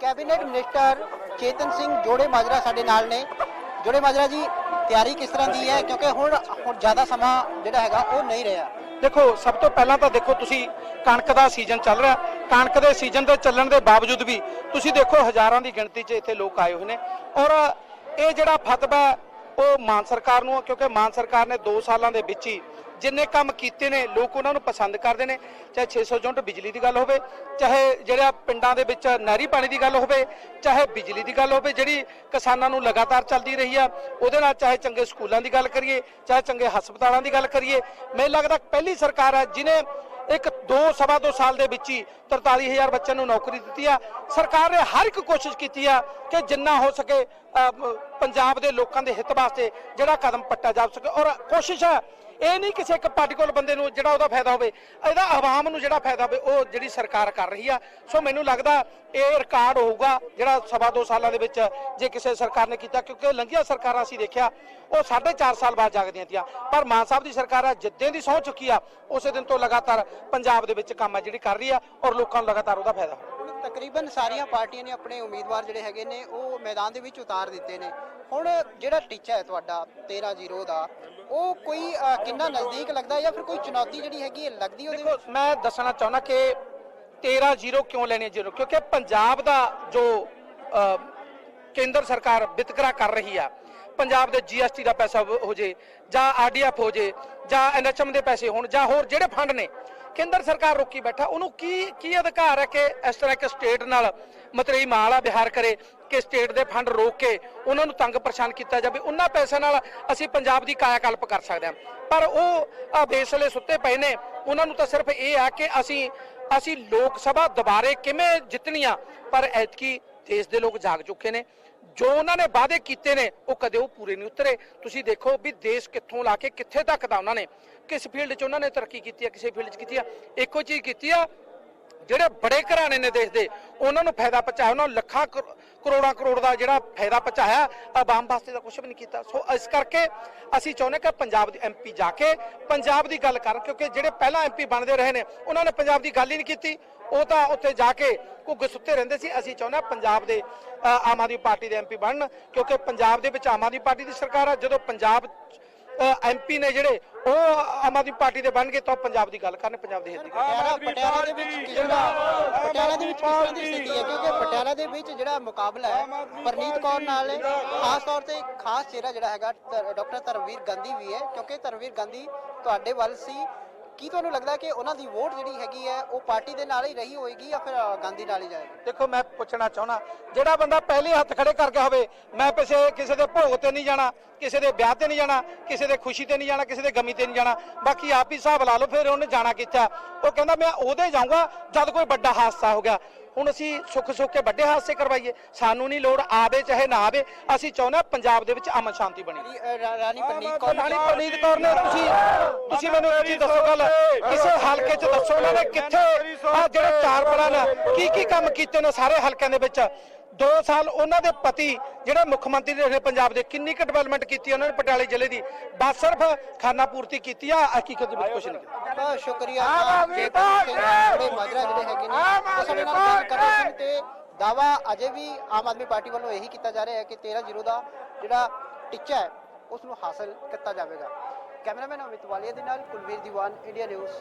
Cabinet minister ਚੇਤਨ ਸਿੰਘ ਜੋੜੇ ਮਾਜਰਾ ਸਾਡੇ ਨਾਲ ਨੇ। ਜੋੜੇ ਮਾਜਰਾ ਜੀ, ਤਿਆਰੀ ਕਿਸ ਤਰ੍ਹਾਂ ਦੀ ਹੈ? ਕਿਉਂਕਿ ਹੁਣ ਹੁਣ ਜ਼ਿਆਦਾ ਸਮਾਂ ਜਿਹੜਾ ਹੈਗਾ, ਉਹ ਨਹੀਂ ਰਿਹਾ। ਦੇਖੋ, ਸਭ ਤੋਂ ਪਹਿਲਾਂ ਤਾਂ ਦੇਖੋ ਤੁਸੀਂ, ਕਣਕ ਦਾ ਸੀਜ਼ਨ ਚੱਲ ਰਿਹਾ। ਕਣਕ ਦੇ ਸੀਜ਼ਨ ਦੇ ਚੱਲਣ ਦੇ ਬਾਵਜੂਦ ਵੀ ਤੁਸੀਂ ਦੇਖੋ ਹਜ਼ਾਰਾਂ ਦੀ ਗਿਣਤੀ 'ਚ ਇੱਥੇ ਲੋਕ ਆਏ ਹੋਏ ਨੇ। ਔਰ ਇਹ ਜਿਹੜਾ ਫਤਵਾ ਉਹ ਮਾਨ ਸਰਕਾਰ ਨੂੰ ਆ, ਕਿਉਂਕਿ ਮਾਨ ਸਰਕਾਰ ਨੇ 2 ਸਾਲਾਂ ਦੇ ਵਿੱਚ ਹੀ ਜਿੰਨੇ ਕੰਮ ਕੀਤੇ ਨੇ ਲੋਕ ਉਹਨਾਂ ਨੂੰ ਪਸੰਦ ਕਰਦੇ ਨੇ। ਚਾਹੇ 600 ਯੂਨਿਟ ਬਿਜਲੀ ਦੀ ਗੱਲ ਹੋਵੇ ਚਾਹੇ ਜਿਹੜਾ ਪਿੰਡਾਂ ਦੇ ਵਿੱਚ ਨਹਿਰੀ ਪਾਣੀ ਦੀ ਗੱਲ ਹੋਵੇ ਚਾਹੇ ਬਿਜਲੀ ਦੀ ਗੱਲ ਹੋਵੇ ਜਿਹੜੀ ਕਿਸਾਨਾਂ ਨੂੰ ਲਗਾਤਾਰ ਚੱਲਦੀ ਰਹੀ ਆ ਉਹਦੇ ਨਾਲ ਚਾਹੇ ਚੰਗੇ ਸਕੂਲਾਂ ਦੀ ਗੱਲ ਕਰੀਏ ਚਾਹੇ ਚੰਗੇ ਹਸਪਤਾਲਾਂ ਦੀ ਗੱਲ ਕਰੀਏ। ਮੈਨੂੰ ਲੱਗਦਾ ਪਹਿਲੀ ਸਰਕਾਰ ਆ ਜਿਨੇ ਇੱਕ ਦੋ ਸਵਾ ਦੋ ਸਾਲ ਦੇ ਵਿੱਚ ਹੀ 43000 ਬੱਚਿਆਂ ਨੂੰ ਨੌਕਰੀ ਦਿੱਤੀ ਆ। ਸਰਕਾਰ ਨੇ ਹਰ ਇੱਕ ਕੋਸ਼ਿਸ਼ ਕੀਤੀ ਆ ਕਿ ਜਿੰਨਾ ਹੋ ਸਕੇ ਪੰਜਾਬ ਦੇ ਲੋਕਾਂ ਦੇ ਹਿੱਤ ਵਾਸਤੇ ਜਿਹੜਾ ਕਦਮ ਪੱਟਾ ਜਾ ਸਕੇ। ਔਰ ਕੋਸ਼ਿਸ਼ ਹੈ ਇਹ ਨਹੀਂ ਕਿਸੇ ਇੱਕ ਪਾਰਟਿਕੂਲਰ ਬੰਦੇ ਨੂੰ ਜਿਹੜਾ ਉਹਦਾ ਫਾਇਦਾ ਹੋਵੇ। ਇਹਦਾ ਆਵਾਮ ਨੂੰ ਜਿਹੜਾ ਫਾਇਦਾ ਹੋਵੇ, ਉਹ ਜਿਹੜੀ ਸਰਕਾਰ ਕਰ ਰਹੀ ਆ। ਸੋ ਮੈਨੂੰ ਲੱਗਦਾ ਇਹ ਰਿਕਾਰਡ ਹੋਊਗਾ, ਜਿਹੜਾ ਸਵਾ ਦੋ ਸਾਲਾਂ ਦੇ ਵਿੱਚ ਜੇ ਕਿਸੇ ਸਰਕਾਰ ਨੇ ਕੀਤਾ, ਕਿਉਂਕਿ ਲੰਘੀਆਂ ਸਰਕਾਰਾਂ ਅਸੀਂ ਦੇਖਿਆ, ਉਹ 4.5 ਸਾਲ ਬਾਅਦ ਜਾਗਦੀਆਂ ਤੀਆਂ। ਪਰ ਮਾਨ ਸਾਹਿਬ ਦੀ ਸਰਕਾਰ ਆ ਜਿੱਦਾਂ ਦੀ ਸਹੁੰ ਚੁੱਕੀ ਆ, ਉਸੇ ਦਿਨ ਤੋਂ ਲਗਾਤਾਰ ਪੰਜਾਬ ਦੇ ਵਿੱਚ ਕੰਮ ਆ ਜਿਹੜੀ ਕਰ ਰਹੀ ਆ, ਔਰ ਲੋਕਾਂ ਨੂੰ ਲਗਾਤਾਰ ਉਹਦਾ ਫਾਇਦਾ ਹੋ ਤਕਰੀਬਨ ਸਾਰੀਆਂ ਪਾਰਟੀਆਂ ਨੇ ਆਪਣੇ ਉਮੀਦਵਾਰ ਜਿਹੜੇ ਹੈਗੇ ਨੇ, ਉਹ ਮੈਦਾਨ ਦੇ ਵਿੱਚ ਉਤਾਰ ਦਿੱਤੇ ਨੇ। ਹੁਣ ਜਿਹੜਾ ਟੀਚਾ ਹੈ ਤੁਹਾਡਾ 13-0 ਦਾ ਉਹ ਕੋਈ ਕਿੰਨਾ ਨਜ਼ਦੀਕ ਲੱਗਦਾ ਜਾਂ ਫਿਰ ਕੋਈ ਚੁਣੌਤੀ ਜਿਹੜੀ ਹੈਗੀ ਹੈ ਲੱਗਦੀ ਉਹਦੇ ਵਿੱਚ? ਦੇਖੋ ਮੈਂ ਦੱਸਣਾ ਚਾਹੁੰਦਾ ਕਿ 13 ਜ਼ੀਰੋ ਕਿਉਂ ਲੈਣੇ ਜ਼ੀਰੋ? ਕਿਉਂਕਿ ਪੰਜਾਬ ਦਾ ਜੋ ਕੇਂਦਰ ਸਰਕਾਰ ਵਿਤਕਰਾ ਕਰ ਰਹੀ ਆ ਪੰਜਾਬ ਦੇ ਜੀਐਸਟੀ ਦਾ ਪੈਸਾ ਹੋ ਹੋ ਜੇ ਜਾਂ ਆਰਡੀਐਫ ਹੋ ਜੇ ਜਾਂ ਐਨਐਚਐਮ ਦੇ ਪੈਸੇ ਹੋਣ ਜਾਂ ਹੋਰ ਜਿਹੜੇ ਫੰਡ ਨੇ ਕੇਂਦਰ ਸਰਕਾਰ ਰੋਕੀ ਬੈਠਾ। ਉਹਨੂੰ ਕੀ ਕੀ ਅਧਿਕਾਰ ਹੈ ਕਿ ਇਸ ਤਰ੍ਹਾਂ ਇੱਕ ਸਟੇਟ ਨਾਲ ਮਤਰੇਈ ਮਾਲਾ ਵਿਹਾਰ ਕਰੇ, ਕਿ ਸਟੇਟ ਦੇ ਫੰਡ ਰੋਕ ਕੇ ਉਹਨਾਂ ਨੂੰ ਤੰਗ ਪਰੇਸ਼ਾਨ ਕੀਤਾ ਜਾਵੇ। ਉਹਨਾਂ ਪੈਸਿਆਂ ਨਾਲ ਅਸੀਂ ਪੰਜਾਬ ਦੀ ਕਾਇਆਕਲਪ ਕਰ ਸਕਦੇ ਹਾਂ। ਪਰ ਉਹ ਆ ਬੇਸਲੇ ਸੁੱਤੇ ਪਏ ਨੇ। ਉਹਨਾਂ ਨੂੰ ਤਾਂ ਸਿਰਫ ਇਹ ਆ ਕਿ ਅਸੀਂ ਅਸੀਂ ਲੋਕ ਸਭਾ ਦੁਬਾਰੇ ਕਿਵੇਂ ਜਿੱਤਣੀ ਆ ਪਰ ਐਤਕੀ ਦੇਸ਼ ਦੇ ਲੋਕ ਜਾਗ ਚੁੱਕੇ ਨੇ। ਜੋ ਉਹਨਾਂ ਨੇ ਵਾਅਦੇ ਕੀਤੇ ਨੇ, ਉਹ ਕਦੇ ਉਹ ਪੂਰੇ ਨਹੀਂ ਉਤਰੇ। ਤੁਸੀਂ ਦੇਖੋ ਵੀ ਦੇਸ਼ ਕਿੱਥੋਂ ਲਾ ਕੇ ਕਿੱਥੇ ਤੱਕ ਦਾ ਉਹਨਾਂ ਨੇ। ਕਿਸ ਫੀਲਡ 'ਚ ਉਹਨਾਂ ਨੇ ਤਰੱਕੀ ਕੀਤੀ ਹੈ ਕਿਸੇ ਫੀਲਡ 'ਚ ਕੀਤੀ ਆ। ਇੱਕੋ ਚੀਜ਼ ਕੀਤੀ ਆ, ਜਿਹੜੇ ਬੜੇ ਘਰਾਣੇ ਨੇ ਦੇਸ਼ ਦੇ, ਉਹਨਾਂ ਨੂੰ ਫਾਇਦਾ ਪਹੁੰਚਾਇਆ, ਉਹਨਾਂ ਨੂੰ ਲੱਖਾਂ ਕਰੋ- ਕਰੋੜਾਂ ਕਰੋੜ ਦਾ ਜਿਹੜਾ ਫਾਇਦਾ ਪਹੁੰਚਾਇਆ, ਆਵਾਮ ਵਾਸਤੇ ਤਾਂ ਕੁਝ ਵੀ ਨਹੀਂ ਕੀਤਾ। ਸੋ ਇਸ ਕਰਕੇ ਅਸੀਂ ਚਾਹੁੰਦੇ ਕਿ ਪੰਜਾਬ ਦੇ ਐਮਪੀ ਜਾ ਕੇ ਪੰਜਾਬ ਦੀ ਗੱਲ ਕਰਨ, ਕਿਉਂਕਿ ਜਿਹੜੇ ਪਹਿਲਾਂ ਐਮਪੀ ਬਣਦੇ ਰਹੇ ਨੇ, ਉਹਨਾਂ ਨੇ ਪੰਜਾਬ ਦੀ ਗੱਲ ਹੀ ਨਹੀਂ ਕੀਤੀ। ਉਹ ਤਾਂ ਉੱਥੇ ਜਾ ਕੇ ਘੁੱਗ ਸੁੱਤੇ ਰਹਿੰਦੇ ਸੀ। ਅਸੀਂ ਚਾਹੁੰਦੇ ਹਾਂ ਪੰਜਾਬ ਦੇ ਆਮ ਆਦਮੀ ਪਾਰਟੀ ਦੇ ਐਮਪੀ ਬਣਨ ਕਿਉਂਕਿ ਪੰਜਾਬ ਦੇ ਵਿੱਚ ਆਮ ਆਦਮੀ ਪਾਰਟੀ ਦੀ ਸਰਕਾਰ ਆ। ਜਦੋਂ ਪੰਜਾਬ ਐਮਪੀ ਨੇ ਜਿਹੜੇ ਉਹ ਆਮ ਆਦਮੀ ਪਾਰਟੀ ਦੇ ਬਣ ਗਏ ਤਾਂ ਪੰਜਾਬ ਦੀ ਗੱਲ ਕਰਨ ਪੰਜਾਬ ਦੇ ਹਿੱਤ ਦੀ ਪਟਿਆਲਾ ਦੇ ਵਿੱਚ ਕਿਸ ਤਰ੍ਹਾਂ ਪਟਿਆਲਾ ਦੇ ਵਿੱਚ ਕਿਸ ਤਰ੍ਹਾਂ ਦੀ ਸਥਿਤੀ ਹੈ? ਕਿਉਂਕਿ ਪਟਿਆਲਾ ਦੇ ਵਿੱਚ ਜਿਹੜਾ ਮੁਕਾਬਲਾ ਹੈ ਪਰਨੀਤ ਕੌਰ ਨਾਲ ਹੈ ਖਾਸ ਤੌਰ ਤੇ ਖਾਸ ਚਿਹਰਾ ਜਿਹੜਾ ਹੈਗਾ ਡਾਕਟਰ ਧਰਮਵੀਰ ਗਾਂਧੀ ਵੀ ਹੈ। ਕਿਉਂਕਿ ਧਰਮਵੀਰ ਗਾਂਧੀ ਤੁਹਾਡੇ ਵੱਲ ਸੀ ਕੀ ਤੁਹਾਨੂੰ ਲੱਗਦਾ ਕਿ ਉਹਨਾਂ ਦੀ ਵੋਟ ਜਿਹੜੀ ਹੈਗੀ ਹੈ, ਉਹ ਪਾਰਟੀ ਦੇ ਨਾਲ ਹੀ ਰਹੀ ਹੋਏਗੀ ਜਾਂ ਫਿਰ ਗਾਂਧੀ ਨਾਲ ਹੀ ਜਾਏਗੀ? ਦੇਖੋ, ਮੈਂ ਪੁੱਛਣਾ ਚਾਹੁੰਦਾ, ਜਿਹੜਾ ਬੰਦਾ ਪਹਿਲੇ ਹੱਥ ਖੜੇ ਕਰ ਗਿਆ ਹੋਵੇ, ਮੈਂ ਕਿਸੇ ਕਿਸੇ ਦੇ ਭੋਗ ਤੇ ਨਹੀਂ ਜਾਣਾ, ਕਿਸੇ ਦੇ ਵਿਆਹ ਤੇ ਨਹੀਂ ਜਾਣਾ, ਕਿਸੇ ਦੇ ਖੁਸ਼ੀ ਤੇ ਨਹੀਂ ਜਾਣਾ, ਕਿਸੇ ਦੇ ਗਮੀ ਤੇ ਨਹੀਂ ਜਾਣਾ, ਬਾਕੀ ਆਪ ਹੀ ਹਿਸਾਬ ਲਾ ਲਓ, ਫਿਰ ਉਹਨੇ ਜਾਣਾ ਕਿੱਥੇ ਉਹ ਕਹਿੰਦਾ, ਮੈਂ ਉਹਦੇ ਜਾਊਂਗਾ, ਜਦ ਕੋਈ ਵੱਡਾ ਹਾਦਸਾ ਹੋ ਗਿਆ। ਹੁਣ ਅਸੀਂ ਸੁੱਖ ਸੁੱਖ ਕੇ ਵੱਡੇ ਹਾਦਸੇ ਕਰਵਾਈਏ ਸਾਨੂੰ ਨਹੀਂ ਲੋੜ ਆਵੇ ਚਾਹੇ ਨਾ ਆਵੇ ਅਸੀਂ ਚਾਹੁੰਦੇ ਹਾਂ ਪੰਜਾਬ ਦੇ ਵਿੱਚ ਅਮਨ ਸ਼ਾਂਤੀ ਬਣੀ ਰਾਣੀ, ਪਰਨੀਤ ਕੌਰ ਰਾਣੀ ਪ੍ਰਨੀਤ ਕੌਰ ਨੇ ਤੁਸੀਂ ਤੁਸੀਂ ਮੈਨੂੰ ਇੱਕ ਚੀਜ਼ ਦੱਸੋ ਗੱਲ। ਕਿਸੇ ਹਲਕੇ 'ਚ ਦੱਸੋ ਉਹਨਾਂ ਨੇ ਕਿੱਥੇ ਆ ਜਿਹੜੇ ਚਾਰ ਪੜਾਂ ਕੀ ਕੀ ਕੰਮ ਕੀਤੇ ਨੇ ਸਾਰੇ ਹਲਕਿਆਂ ਦੇ ਵਿੱਚ? 2 ਸਾਲ ਉਹਨਾਂ ਦੇ ਪਤੀ ਜਿਹੜੇ ਮੁੱਖ ਮੰਤਰੀ ਰਹੇ ਪੰਜਾਬ ਦੇ ਕਿੰਨੀ ਕੁ ਡਿਵੈਲਪਮੈਂਟ ਕੀਤੀ ਉਹਨਾਂ ਨੇ ਪਟਿਆਲੇ ਜ਼ਿਲ੍ਹੇ ਦੀ? ਬਸ ਸਿਰਫ ਖਾਨਾ ਪੂਰਤੀ ਕੀਤੀ ਆ? ਹਕੀਕਤ ਦੇ ਵਿੱਚ ਕੁਝ ਨਹੀਂ ਕੀਤਾ ਬਹੁਤ ਸ਼ੁਕਰੀਆ ਚੇਤਨ ਸਿੰਘ ਬੜੇ ਮਾਜਰਾ ਜਿਹੜੇ ਹੈਗੇ ਨੇ ਉਹ ਸਾਡੇ ਨਾਲ ਗੱਲ ਕਰ ਰਹੇ ਸਨ ਤੇ ਦਾਵਾ ਅਜੇ ਵੀ ਆਮ ਆਦਮੀ ਪਾਰਟੀ ਵੱਲੋਂ ਇਹੀ ਕੀਤਾ ਜਾ ਰਿਹਾ ਹੈ ਕਿ 13 ਜ਼ੀਰੋ ਦਾ ਜਿਹੜਾ ਟੀਚਾ ਹੈ ਉਸ ਨੂੰ ਹਾਸਲ ਕੀਤਾ ਜਾਵੇਗਾ। ਕੈਮਰਾਮੈਨ ਅਮਿਤ ਵਾਲੀਆ ਦੇ ਨਾਲ ਕੁਲਵੀਰ ਦੀਵਾਨ ਇੰਡੀਆ ਨਿਊਜ਼।